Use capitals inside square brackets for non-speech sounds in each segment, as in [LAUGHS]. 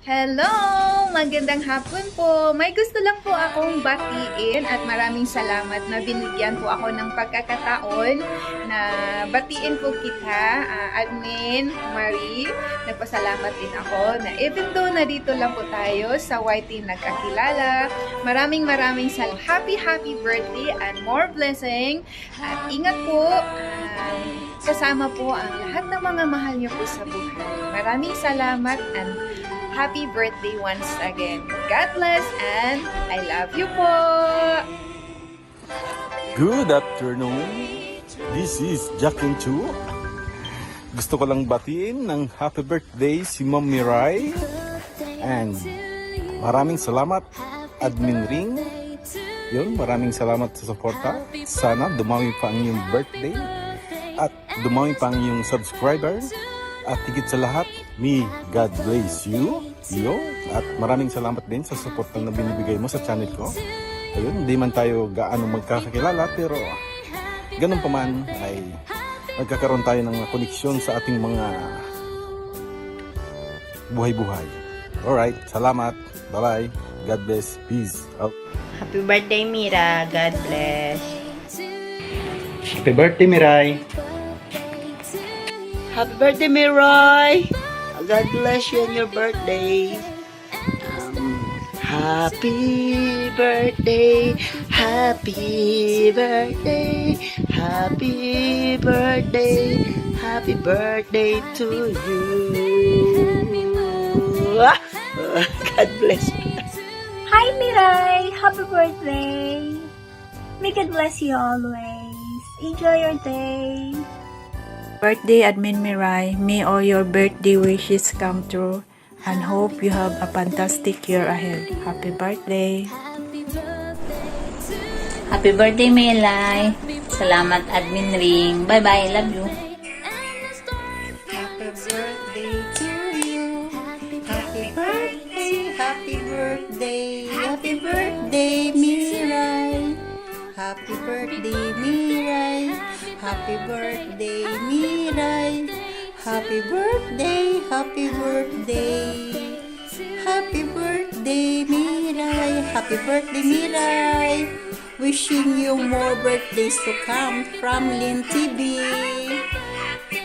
Hello! Magandang hapon po. May gusto lang po akong batiin at maraming salamat na binigyan po ako ng pagkakataon na batiin po kita, ah, Admin Marie. Nagpasalamat din ako na even though nandito lang po tayo sa YT Nagkakilala, maraming maraming sal happy happy birthday and more blessing. At ingat po, ah, kasama po ang lahat ng mga mahal niyo po sa buhay. Maraming salamat and Happy birthday once again. God bless and I love you po! Good afternoon. This is Jacqueline Chu. Gusto ko lang batiin ng happy birthday si Ma'am Mirai. And maraming salamat, Admin Ring. Yun, maraming salamat sa suporta. Sana dumami pa ang iyong birthday. At dumami pa ang iyong subscriber. At higit sa lahat, me, God bless you. Yo. At maraming salamat din sa suporta na binibigay mo sa channel ko. Ayun, hindi man tayo gaano magkakakilala pero ganun pa man ay magkakaroon tayo ng koneksyon sa ating mga buhay-buhay. Alright, salamat. Bye-bye. God bless. Peace. Out. Happy birthday, Mira. God bless. Happy birthday, Mirai. Happy birthday, Miroy! God bless you on your birthday. Um, happy birthday, happy birthday, happy birthday, happy birthday to you. [LAUGHS] God bless you. Hi, Mirai! Happy birthday! May God bless you always. Enjoy your day. Birthday Admin Mirai, may all your birthday wishes come true and hope you have a fantastic year ahead. Happy birthday! Happy birthday, Melay. Salamat, Admin Ring. Bye-bye. Love you. Happy birthday to you. Happy birthday, happy birthday, happy birthday, Mirai. Happy birthday, Mirai. Happy birthday, Mirai. Happy birthday, happy birthday. Happy birthday, Mirai. Happy birthday, Mirai. Wishing you more birthdays to come from Lin TV. Happy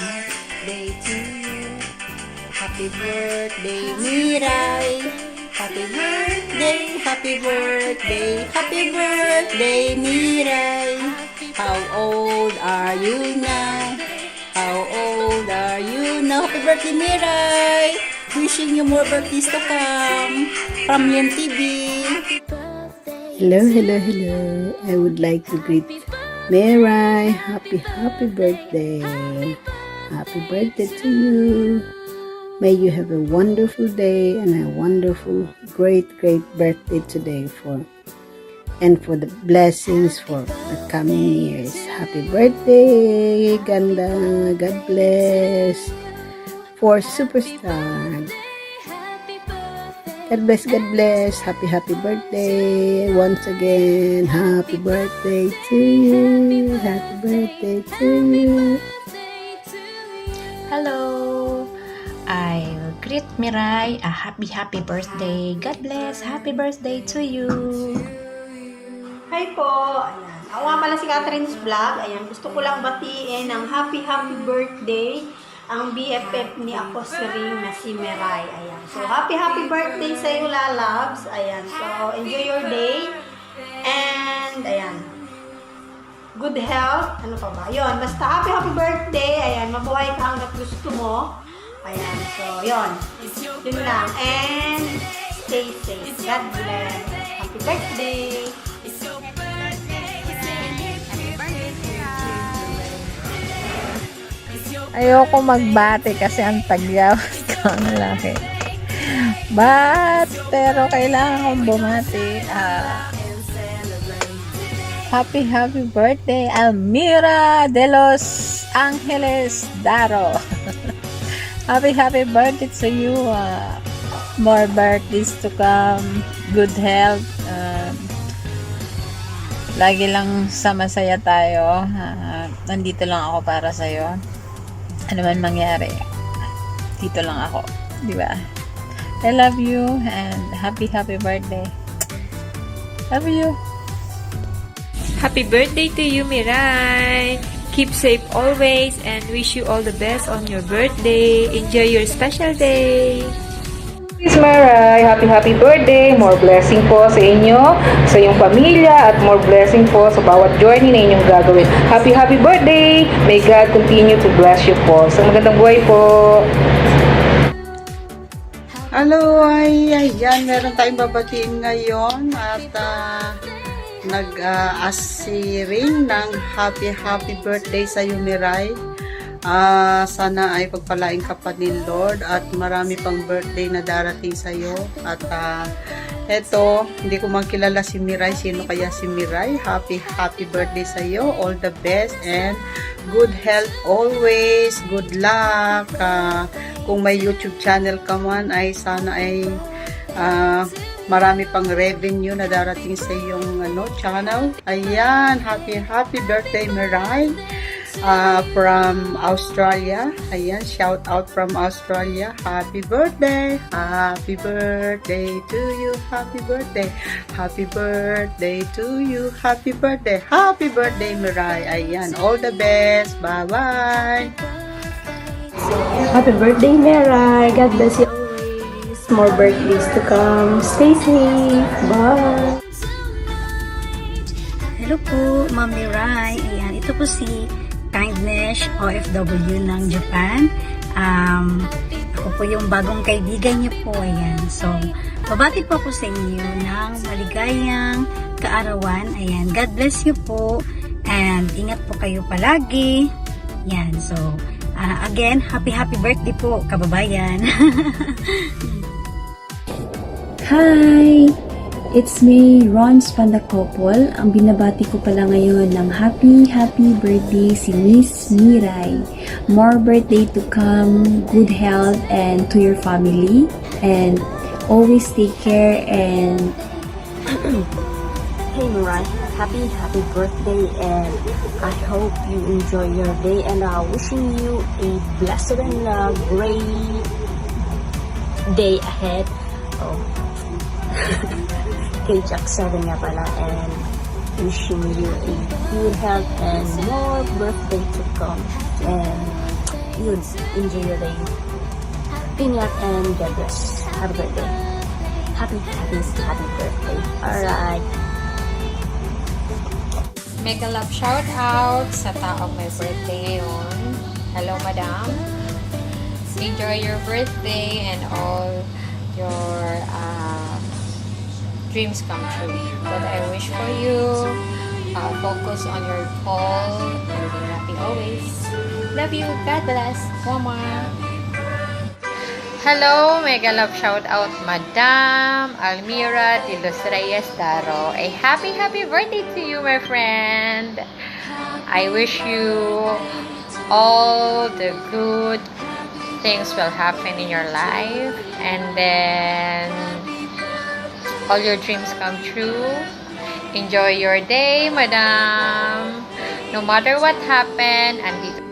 birthday to you. Happy birthday, Mirai. Happy birthday, happy birthday, happy birthday, Mirai. How old are you now? How old are you now? Happy birthday, Mirai. Wishing you more birthdays to come from Lin TV. Hello, hello, hello. I would like to greet Mirai. Happy, happy birthday. Happy birthday to you. May you have a wonderful day and a wonderful, great, great birthday today for and for the blessings for the coming years. Happy birthday, Ganda. God bless. For Superstar. God bless, God bless. Happy, happy birthday. Once again, happy birthday to you. Happy birthday to you. Mirai a happy happy birthday. God bless. Happy birthday to you. Hi po! Ayan. Ako nga pala si Catherine's Vlog. Ayan, gusto ko lang batiin ng happy happy birthday ang BFF ni Ring na si Mirai. Ayan. So, happy happy birthday sa iyo, lalabs. Ayan. So, enjoy your day. And, ayan. Good health. Ano pa ba? Yun. Basta happy happy birthday. Ayan. Mabuhay ka hanggat gusto mo. Ayan. So, yun. Yun lang. And, stay safe. God bless. Happy birthday. Ayoko magbati kasi ang tagyaw ko ang laki. But, pero kailangan kong bumati. Ah, happy, happy birthday, Almira de los Angeles Daro. [LAUGHS] happy, happy birthday to you. ah, more birthdays to come. Good health. Um, Lagi lang sa masaya tayo. Ah, nandito lang ako para sa'yo. Ano man mangyari, dito lang ako. Di ba? I love you and happy, happy birthday. Love you. Happy birthday to you, Mirai! Keep safe always and wish you all the best on your birthday. Enjoy your special day! Miss Maray, happy happy birthday. More blessing po sa inyo, sa iyong pamilya, at more blessing po sa bawat journey na inyong gagawin. Happy happy birthday. May God continue to bless you po. Sa magandang buhay po. Hello, ay, ayan, meron tayong babatiin ngayon at uh, nag-ask si Ring ng happy, happy birthday sa iyo, Miray. Ah, sana ay pagpalain ka pa ni Lord at marami pang birthday na darating sa iyo. At ah, eto, hindi ko man kilala si Miray. Sino kaya si Miray? Happy, happy birthday sa iyo. All the best and good health always. Good luck. Ah, kung may YouTube channel ka man, ay sana ay ah, marami pang revenue na darating sa iyong ano, channel. Ayan, happy, happy birthday, Miray uh, from Australia. Ayan, shout out from Australia. Happy birthday! Happy birthday to you. Happy birthday. Happy birthday to you. Happy birthday. Happy birthday, Mirai. Ayan, all the best. Bye-bye. Happy birthday, Mera. God bless you. More birthdays to come. Stay safe. Bye. Hello po, Mami Rai. Ayan, ito po si Kindness OFW ng Japan. Um, ako po yung bagong kaibigan niyo po. Ayan. So, babati po ako sa inyo ng maligayang kaarawan. Ayan. God bless you po. And ingat po kayo palagi. Yan. So, ah, again, happy happy birthday po, kababayan. [LAUGHS] Hi! It's me, Rons Pandakopol. Ang binabati ko pala ngayon ng happy, happy birthday si Miss Miray. More birthday to come, good health, and to your family. And always take care and [CLEARS THROAT] Hey Murai, happy happy birthday and I hope you enjoy your day and uh, wishing you a blessed and uh, great day ahead. Oh. Kay Jack 7 nga pala and wishing you a good health and more birthday to come and yun, enjoy your day. Ingat and God bless. Happy birthday. Happy, happy, happy birthday. Alright. Mega love shout out sa taong may birthday ngayon. Hello, madam. Enjoy your birthday and all your uh, dreams come true. What I wish for you, uh, focus on your goal and be happy always. Love you. God bless. Mama. Hello, mega love shout out Madam Almira de los Reyes Daro. A happy happy birthday to you, my friend. I wish you all the good things will happen in your life and then all your dreams come true. Enjoy your day, Madam. No matter what happened, andito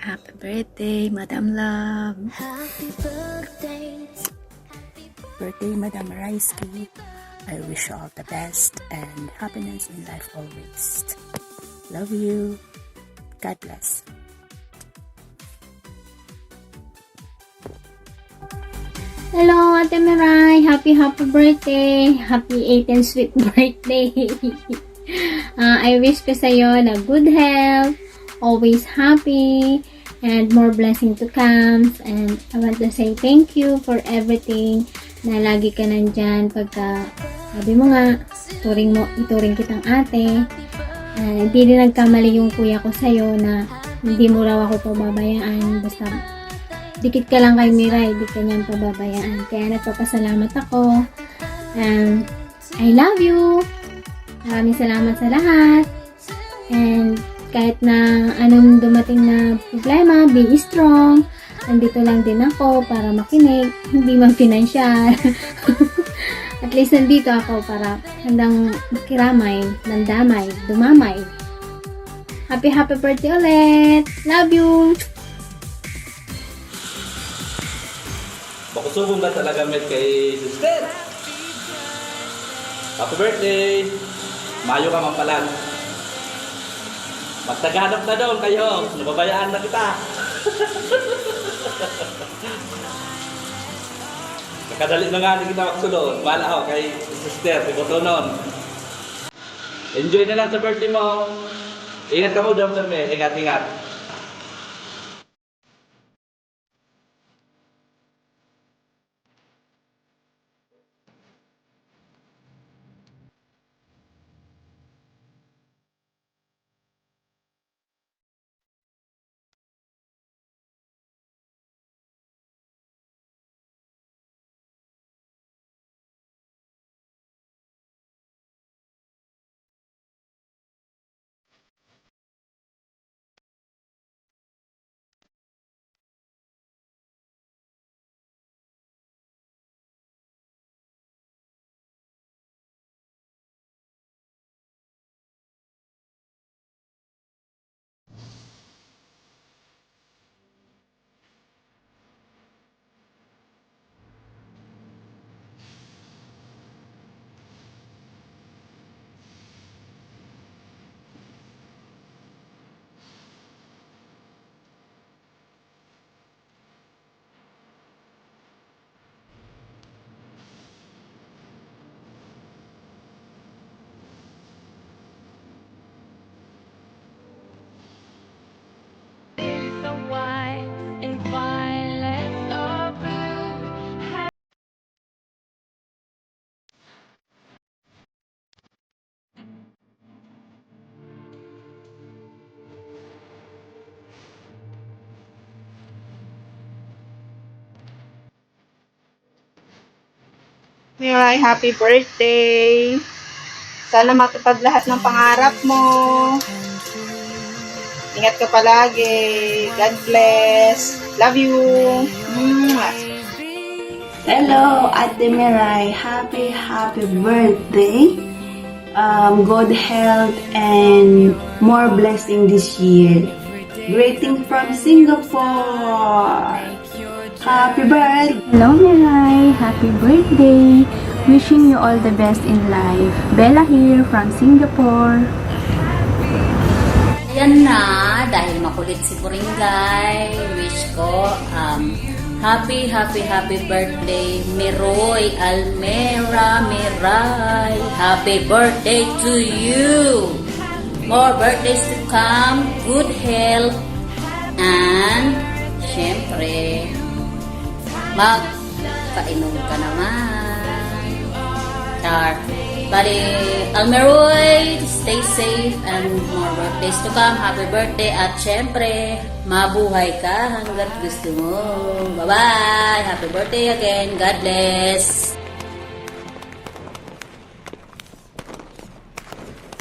Happy birthday, Madam Love. Happy birthday, Madam Raisky. I wish you all the best and happiness in life always. Love you. God bless. Hello, Ate Mirai. Happy, happy birthday. Happy 18th sweet [LAUGHS] birthday. Ah, I wish ko sa'yo na good health, always happy, and more blessing to come. And I want to say thank you for everything na lagi ka nandyan pagka sabi mo nga, turing mo, ituring kitang ate. Ah, hindi din nagkamali yung kuya ko sa'yo na hindi mo raw ako pababayaan. Basta dikit ka lang kay Miray, di ka niyan pababayaan. Kaya nagpapasalamat ako. And I love you. Maraming salamat sa lahat. And kahit na anong dumating na problema, be strong. Nandito lang din ako para makinig, hindi man financial. [LAUGHS] At least nandito ako para handang makiramay, nandamay, dumamay. Happy happy birthday ulit! Love you! Makusubong ka talaga met kay sister. Happy birthday! Mayo ka mapalan. Magtaganap na doon kayo. Nababayaan na kita. [LAUGHS] Nakadali na nga kita magsulod. Bahala ako kay sister, kay Botonon. Enjoy na lang sa birthday mo. Ingat ka mo, Dom Terme. Ingat, ingat. Miray, happy birthday! Sana matupad lahat ng pangarap mo. Ingat ka palagi. God bless. Love you. Hello, Ate Mirai. Happy, happy birthday. Um, good health and more blessing this year. Greeting from Singapore. Happy birthday. Hello, Mirai! Happy birthday! Wishing you all the best in life. Bella here from Singapore. Yan na, dahil makulit si Buringay, wish ko, um, happy, happy, happy birthday, Miroy Almera Miray. Happy birthday to you! More birthdays to come, good health, and, syempre, magpainom ka naman. Char. Bali, Almeroy, stay safe and more birthdays to come. Happy birthday at syempre, mabuhay ka hanggat gusto mo. Bye-bye! Happy birthday again. God bless!